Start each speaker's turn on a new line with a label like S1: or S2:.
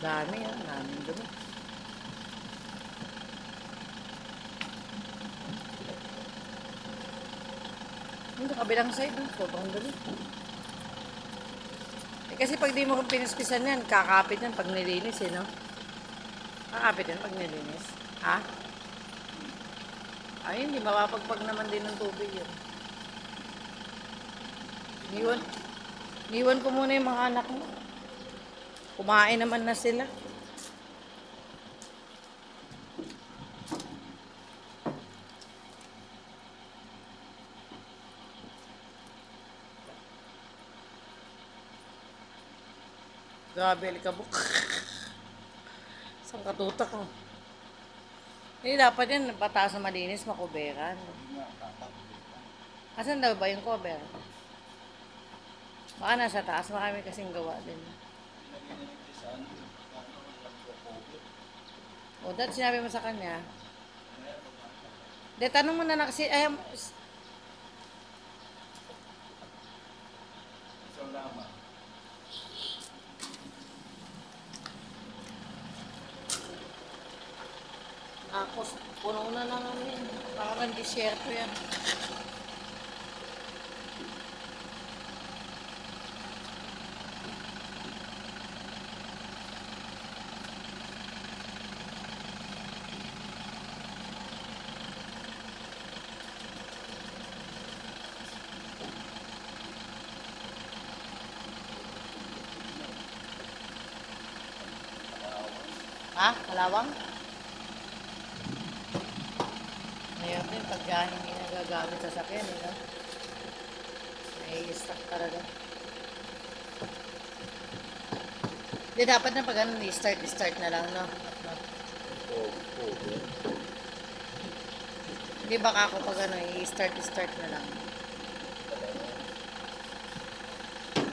S1: Dami yan, daming dumi. Yung kabilang side, no? sobrang dumi. Eh, kasi pag di mo pinispisan yan, kakapit yan pag nilinis eh, no? Kakapit yan pag nilinis. Ha? Ay, hindi mapapagpag naman din ng tubig yun. Niwan, niwan ko muna yung mga anak mo. Kumain naman na sila. Grabe, alikabok. Saan katutak ko? Hindi, dapat yan, pataas na malinis, makuberan. Asan daw ba yung cover? Baka nasa taas, marami kasing gawa din. O, dahil sinabi mo sa kanya. De, tanong mo na na kasi, ay, ako, puno na lang namin. Parang disyerto yan. Ha? Kalawang? Ngayon din, pagka hindi nagagamit sa sakyan, eh, no? Nai-stuck talaga. Di dapat na pag ano, i-start, i-start na lang, no? Hindi baka ako pag ano, i-start, i-start na lang.